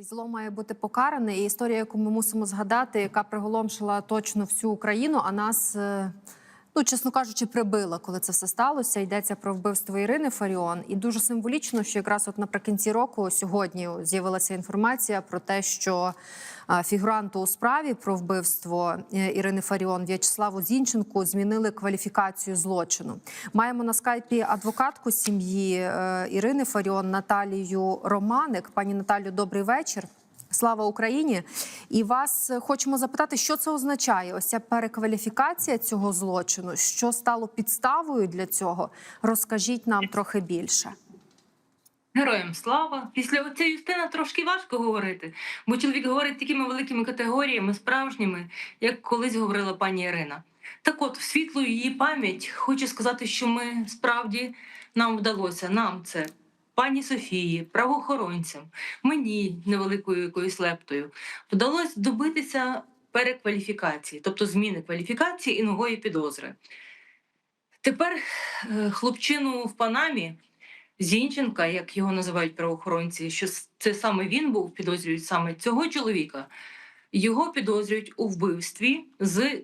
Зло має бути покаране. І історія, яку ми мусимо згадати, яка приголомшила точно всю Україну, а нас, е, ну чесно кажучи, прибила, коли це все сталося. Йдеться про вбивство Ірини Фаріон. І дуже символічно, що якраз от наприкінці року сьогодні з'явилася інформація про те, що фігуранту у справі про вбивство е, Ірини Фаріон В'ячеславу Зінченку змінили кваліфікацію злочину. Маємо на скайпі адвокатку сім'ї е, Ірини Фаріон Наталію Романик. Пані Наталю, добрий вечір. Слава Україні! І вас е, хочемо запитати, що це означає? Ось ця перекваліфікація цього злочину. Що стало підставою для цього? Розкажіть нам трохи більше. Героям слава. Після оця Юстина трошки важко говорити, бо чоловік говорить такими великими категоріями, справжніми, як колись говорила пані Ірина. Так от, в світлу її пам'ять хочу сказати, що ми справді нам вдалося, нам це. Пані Софії, правоохоронцям, мені невеликою якоюсь лептою, вдалося добитися перекваліфікації, тобто зміни кваліфікації і нової підозри. Тепер е, хлопчину в Панамі Зінченка, як його називають правоохоронці, що це саме він був, підозрюють саме цього чоловіка. Його підозрюють у вбивстві з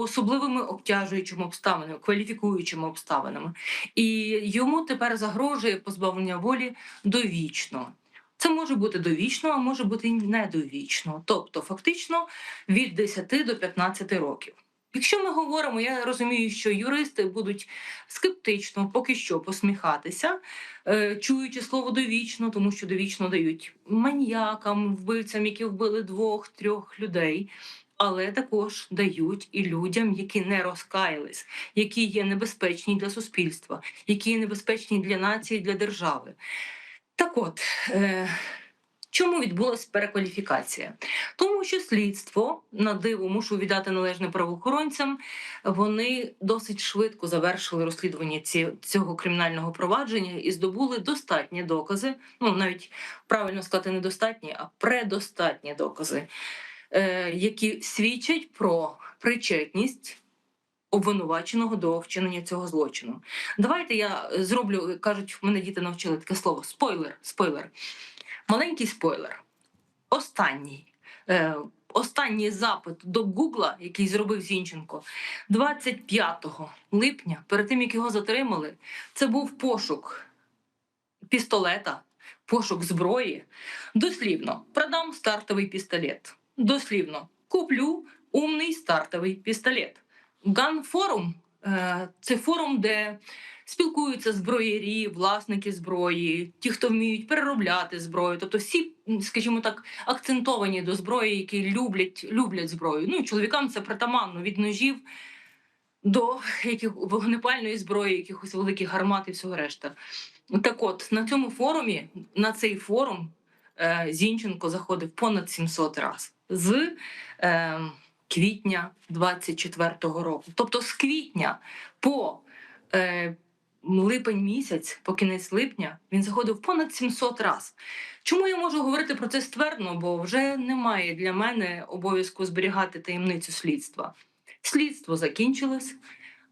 особливими обтяжуючими обставинами, кваліфікуючими обставинами. І йому тепер загрожує позбавлення волі довічно. Це може бути довічно, а може бути і недовічно. Тобто, фактично від 10 до 15 років. Якщо ми говоримо, я розумію, що юристи будуть скептично поки що посміхатися, е, чуючи слово довічно, тому що довічно дають маньякам, вбивцям, які вбили двох-трьох людей. Але також дають і людям, які не розкаялись, які є небезпечні для суспільства, які є небезпечні для нації, для держави. Так от, е, чому відбулася перекваліфікація? Тому що слідство на диво мушу віддати належне правоохоронцям. Вони досить швидко завершили розслідування ці, цього кримінального провадження і здобули достатні докази. Ну навіть правильно сказати, недостатні, а предостатні докази, які свідчать про причетність. Обвинуваченого до вчинення цього злочину. Давайте я е, зроблю, кажуть, мене діти навчили таке слово спойлер. Спойлер. Маленький спойлер. Останній. Е, останній запит до Гугла, який зробив Зінченко, 25 липня, перед тим як його затримали, це був пошук пістолета, пошук зброї. Дослівно, продам стартовий пістолет. Дослівно, куплю умний стартовий пістолет. Ганфорум е, це форум, де спілкуються зброярі, власники зброї, ті, хто вміють переробляти зброю, тобто всі, скажімо так, акцентовані до зброї, які люблять, люблять зброю. Ну, чоловікам це притаманно від ножів до яких вогнепальної зброї, якихось великих гармат і всього решта. Так от, на цьому форумі, на цей форум Зінченко заходив понад 700 разів з е, квітня 24-го року. Тобто з квітня по е, липень місяць, по кінець липня, він заходив понад 700 разів. Чому я можу говорити про це ствердно? Бо вже немає для мене обов'язку зберігати таємницю слідства. Слідство закінчилось,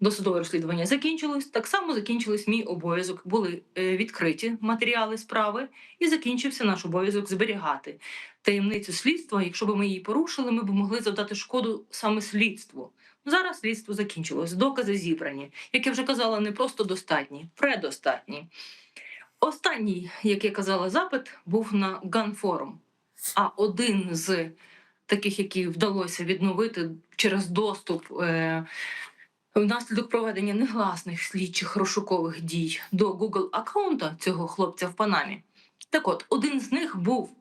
досудове розслідування закінчилось. Так само закінчилось мій обов'язок. Були е, відкриті матеріали справи, і закінчився наш обов'язок зберігати таємницю слідства. Якщо б ми її порушили, ми б могли завдати шкоду саме слідству. Зараз слідство закінчилось, докази зібрані. Як я вже казала, не просто достатні, предостатні. Останній, як я казала, запит був на Ганфорум. А один з таких, які вдалося відновити через доступ е, внаслідок проведення негласних слідчих розшукових дій до Google аккаунта цього хлопця в Панамі. Так от, один з них був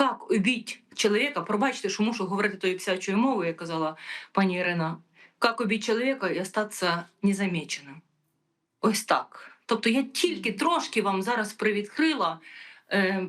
як убить чоловіка, пробачте, що мушу говорити тою псячою мовою, як казала пані Ірина, як убить чоловіка і остатися незаміченим. Ось так. Тобто я тільки трошки вам зараз привідкрила е,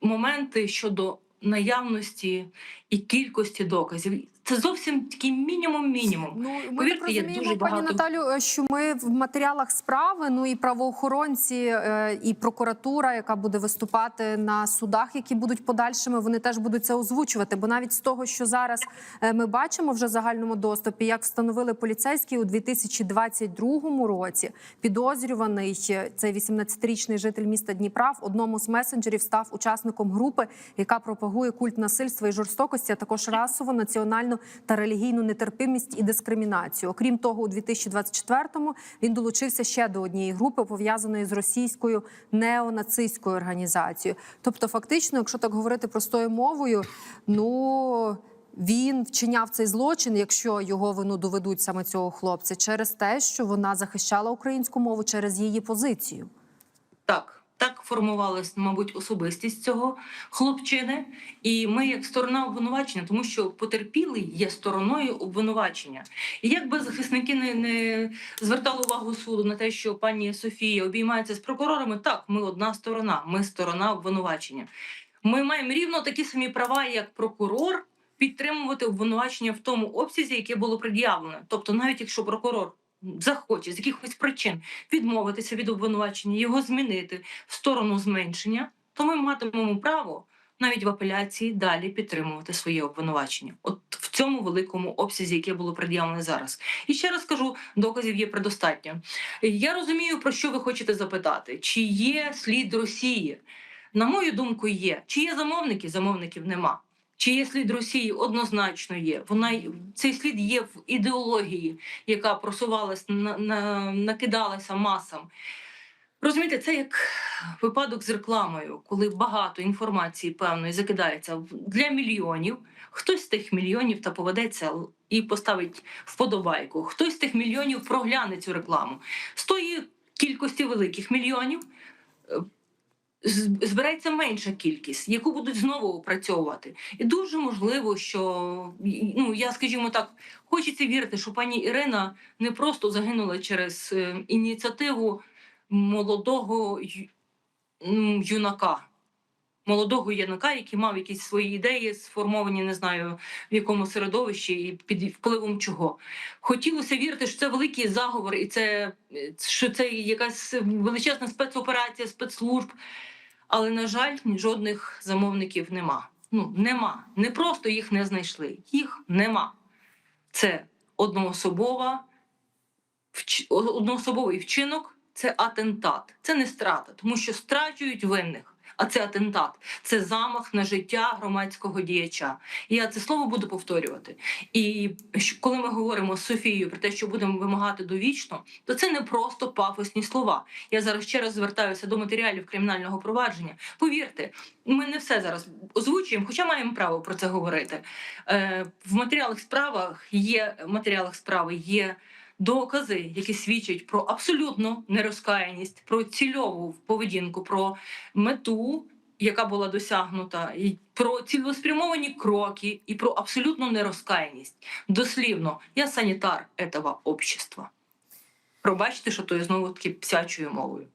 моменти щодо наявності і кількості доказів. Це зовсім такий мінімум мінімум. Ну ми Повірте, так розуміємо, дуже пані Наталю, е, що ми в матеріалах справи, ну і правоохоронці, е, і прокуратура, яка буде виступати на судах, які будуть подальшими, вони теж будуть це озвучувати. Бо навіть з того, що зараз е, ми бачимо вже в загальному доступі, як встановили поліцейські у 2022 році, підозрюваний цей 18-річний житель міста Дніпра в одному з месенджерів став учасником групи, яка пропагує культ насильства і жорстокості, а також расову, національну та релігійну нетерпимість і дискримінацію. Окрім того, у 2024-му він долучився ще до однієї групи, пов'язаної з російською неонацистською організацією. Тобто, фактично, якщо так говорити простою мовою, ну. Він вчиняв цей злочин, якщо його вину доведуть саме цього хлопця, через те, що вона захищала українську мову через її позицію. Так, так формувалась, мабуть, особистість цього хлопчини. І ми, як сторона обвинувачення, тому що потерпілий є стороною обвинувачення. І якби захисники не, не звертали увагу суду на те, що пані Софія обіймається з прокурорами, так, ми одна сторона, ми сторона обвинувачення. Ми маємо рівно такі самі права, як прокурор, підтримувати обвинувачення в тому обсязі, яке було пред'явлено. Тобто, навіть якщо прокурор захоче з якихось причин відмовитися від обвинувачення, його змінити в сторону зменшення, то ми матимемо право навіть в апеляції далі підтримувати своє обвинувачення. От в цьому великому обсязі, яке було пред'явлене зараз. І ще раз кажу, доказів є предостатньо. Я розумію, про що ви хочете запитати: чи є слід Росії? На мою думку, є. Чи є замовники? Замовників нема. Чи є слід Росії? Однозначно є. Вона цей слід є в ідеології, яка просувалась на, на накидалася масам. Розумієте, це як випадок з рекламою, коли багато інформації певної закидається для мільйонів. Хтось з тих мільйонів та поведеться і поставить вподобайку. Хтось з тих мільйонів прогляне цю рекламу. З тої кількості великих мільйонів з- збереться менша кількість, яку будуть знову опрацьовувати. І дуже можливо, що ну я скажімо так, хочеться вірити, що пані Ірина не просто загинула через е, ініціативу молодого юнака. Молодого юнака, який мав якісь свої ідеї, сформовані, не знаю в якому середовищі і під впливом чого. Хотілося вірити, що це великий заговор, і це е, що це якась величезна спецоперація спецслужб. Але, на жаль, жодних замовників нема. Ну, нема. Не просто їх не знайшли, їх нема. Це одноособова, одноособовий вчинок, це атентат, це не страта, тому що страчують винних. А це атентат, це замах на життя громадського діяча. І я це слово буду повторювати. І коли ми говоримо з Софією про те, що будемо вимагати довічно, то це не просто пафосні слова. Я зараз ще раз звертаюся до матеріалів кримінального провадження. Повірте, ми не все зараз озвучуємо, хоча маємо право про це говорити. Е, в матеріалах справах є в матеріалах справи є. Докази, які свідчать про абсолютну нерозкаяність, про цільову поведінку, про мету, яка була досягнута, і про цілеспрямовані кроки, і про абсолютну нерозкаяність. Дослівно, я санітар этого общества. Пробачте, що то я знову таки псячою мовою.